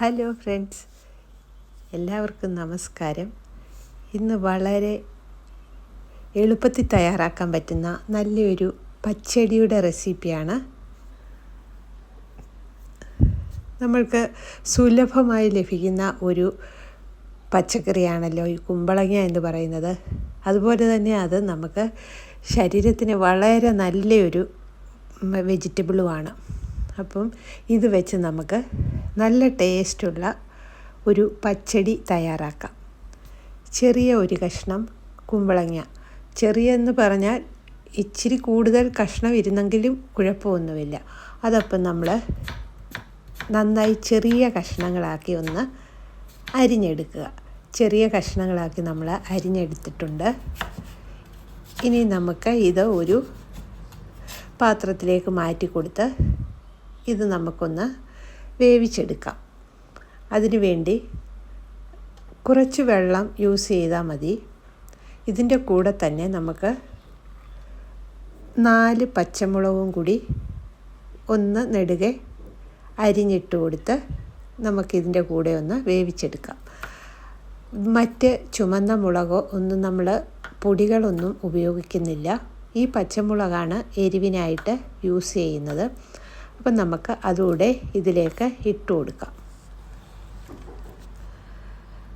Hello friends എല്ലാവർക്കും നമസ്കാരം. ഇന്ന് വളരെ എളുപ്പത്തിൽ തയ്യാറാക്കാൻ പറ്റുന്ന നല്ലൊരു പച്ചടിയുടെ റെസിപ്പിയാണ്. നമ്മൾക്ക് സുലഭമായി ലഭിക്കുന്ന ഒരു പച്ചക്കറിയാണല്ലോ ഈ കുമ്പളങ്ങ എന്ന് പറയുന്നത്. അതുപോലെ തന്നെ അത് നമുക്ക് ശരീരത്തിന് വളരെ നല്ലൊരു വെജിറ്റബിളുമാണ്. അപ്പം ഇത് വെച്ച് നമുക്ക് നല്ല ടേസ്റ്റുള്ള ഒരു പച്ചടി തയ്യാറാക്കാം. ചെറിയ ഒരു കഷ്ണം കുമ്പളങ്ങ. ചെറിയെന്ന് പറഞ്ഞാൽ ഇച്ചിരി കൂടുതൽ കഷ്ണം ഇരുന്നെങ്കിലും കുഴപ്പമൊന്നുമില്ല. അതപ്പം നമ്മൾ നന്നായി ചെറിയ കഷ്ണങ്ങളാക്കി ഒന്ന് അരിഞ്ഞെടുക്കുക. ചെറിയ കഷ്ണങ്ങളാക്കി നമ്മൾ അരിഞ്ഞെടുത്തിട്ടുണ്ട്. ഇനി നമുക്ക് ഇത് ഒരു പാത്രത്തിലേക്ക് മാറ്റി കൊടുത്ത് ഇത് നമുക്കൊന്ന് വേവിച്ചെടുക്കാം. അതിനുവേണ്ടി കുറച്ച് വെള്ളം യൂസ് ചെയ്താൽ മതി. ഇതിന്റെ കൂടെ തന്നെ നമുക്ക് നാല് പച്ചമുളകും കൂടി ഒന്ന് നെടുകെ അരിഞ്ഞിട്ട് കൊടുത്ത് നമുക്കിതിന്റെ കൂടെ ഒന്ന് വേവിച്ചെടുക്കാം. മറ്റ് ചുമന്ന മുളകോ ഒന്നും നമ്മൾ പൊടികളൊന്നും ഉപയോഗിക്കുന്നില്ല. ഈ പച്ചമുളകാണ് എരിവിനായിട്ട് യൂസ് ചെയ്യുന്നത്. അപ്പം നമുക്ക് അതുകൂടെ ഇതിലേക്ക് ഇട്ട് കൊടുക്കാം.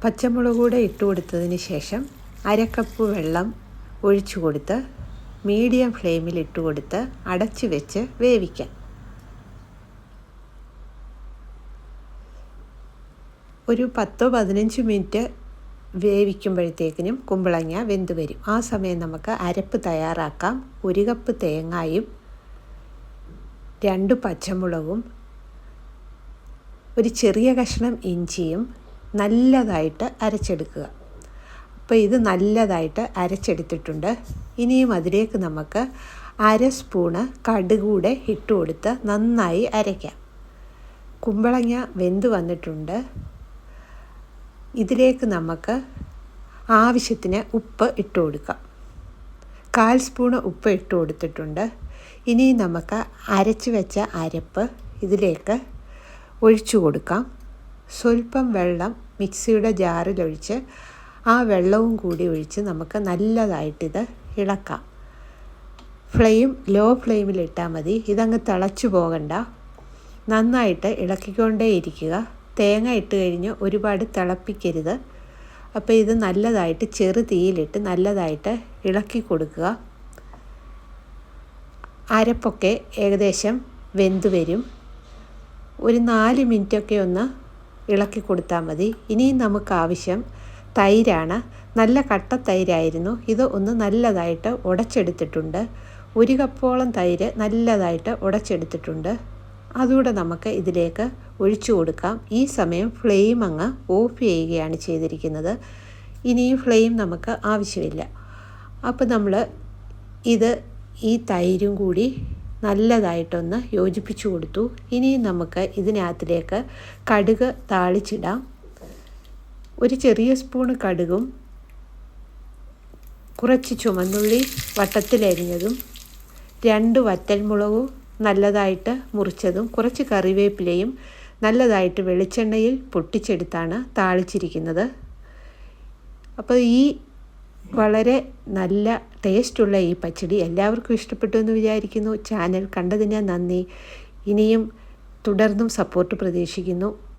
പച്ചമുളക് കൂടെ ഇട്ട് കൊടുത്തതിന് ശേഷം അരക്കപ്പ് വെള്ളം ഒഴിച്ചു കൊടുത്ത് മീഡിയം ഫ്ലെയിമിൽ ഇട്ട് കൊടുത്ത് അടച്ചു വെച്ച് വേവിക്കാം. ഒരു പത്തോ പതിനഞ്ച് മിനിറ്റ് വേവിക്കുമ്പോഴത്തേക്കിനും കുമ്പളങ്ങ വെന്ത് വരും. ആ സമയം നമുക്ക് അരപ്പ് തയ്യാറാക്കാം. ഒരു കപ്പ് തേങ്ങായും രണ്ട് പച്ചമുളകും ഒരു ചെറിയ കഷ്ണം ഇഞ്ചിയും നല്ലതായിട്ട് അരച്ചെടുക്കുക. അപ്പോൾ ഇത് നല്ലതായിട്ട് അരച്ചെടുത്തിട്ടുണ്ട്. ഇനിയും അതിലേക്ക് നമുക്ക് അര സ്പൂണ് കടുകൂടെ ഇട്ട് കൊടുത്ത് നന്നായി അരയ്ക്കാം. കുമ്പളങ്ങ വെന്ത് വന്നിട്ടുണ്ട്. ഇതിലേക്ക് നമുക്ക് ആവശ്യത്തിന് ഉപ്പ് ഇട്ട് കൊടുക്കാം. കാൽ സ്പൂണ് ഉപ്പ് ഇട്ട് കൊടുത്തിട്ടുണ്ട്. ഇനി നമുക്ക് അരച്ച് വെച്ച അരപ്പ് ഇതിലേക്ക് ഒഴിച്ചു കൊടുക്കാം. സ്വല്പം വെള്ളം മിക്സിയുടെ ജാറിലൊഴിച്ച് ആ വെള്ളവും കൂടി ഒഴിച്ച് നമുക്ക് നല്ലതായിട്ടിത് ഇളക്കാം. ഫ്ലെയിം ലോ ഫ്ലെയിമിലിട്ടാൽ മതി. ഇതങ്ങ് തിളച്ചു പോകണ്ട. നന്നായിട്ട് ഇളക്കിക്കൊണ്ടേ ഇരിക്കുക. തേങ്ങ ഇട്ട് കഴിഞ്ഞ് ഒരുപാട് തിളപ്പിക്കരുത്. അപ്പോൾ ഇത് നല്ലതായിട്ട് ചെറു തീയിലിട്ട് നല്ലതായിട്ട് ഇളക്കി കൊടുക്കുക. അരപ്പൊക്കെ ഏകദേശം വെന്ത് വരും. ഒരു നാല് മിനിറ്റൊക്കെ ഒന്ന് ഇളക്കി കൊടുത്താൽ മതി. ഇനിയും നമുക്ക് ആവശ്യം തൈരാണ്. നല്ല കട്ട തൈരായിരുന്നു. ഇത് ഒന്ന് നല്ലതായിട്ട് ഉടച്ചെടുത്തിട്ടുണ്ട്. ഒരു കപ്പോളം തൈര് നല്ലതായിട്ട് ഉടച്ചെടുത്തിട്ടുണ്ട്. അതുകൂടെ നമുക്ക് ഇതിലേക്ക് ഒഴിച്ചു കൊടുക്കാം. ഈ സമയം ഫ്ലെയിം അങ്ങ് ഓഫ് ചെയ്യുകയാണ് ചെയ്തിരിക്കുന്നത്. ഇനിയും ഫ്ലെയിം നമുക്ക് ആവശ്യമില്ല. അപ്പോൾ നമ്മൾ ഇത് ഈ തൈരും കൂടി നല്ലതായിട്ടൊന്ന് യോജിപ്പിച്ചു കൊടുത്തു. ഇനി നമുക്ക് ഇതിനകത്തിലേക്ക് കടുക് താളിച്ചിടാം. ഒരു ചെറിയ സ്പൂണ് കടുകും കുറച്ച് ചുമന്നുള്ളി വട്ടത്തിലരിഞ്ഞതും രണ്ട് വറ്റൽമുളകും നല്ലതായിട്ട് മുറിച്ചതും കുറച്ച് കറിവേപ്പിലയും നല്ലതായിട്ട് വെളിച്ചെണ്ണയിൽ പൊട്ടിച്ചെടുത്താണ് താളിച്ചിരിക്കുന്നത്. അപ്പോൾ ഈ വളരെ നല്ല ടേസ്റ്റുള്ള ഈ പച്ചടി എല്ലാവർക്കും ഇഷ്ടപ്പെട്ടു എന്ന് വിചാരിക്കുന്നു. ചാനൽ കണ്ടതിന് നന്ദി. ഇനിയും തുടർന്നും സപ്പോർട്ട് പ്രതീക്ഷിക്കുന്നു.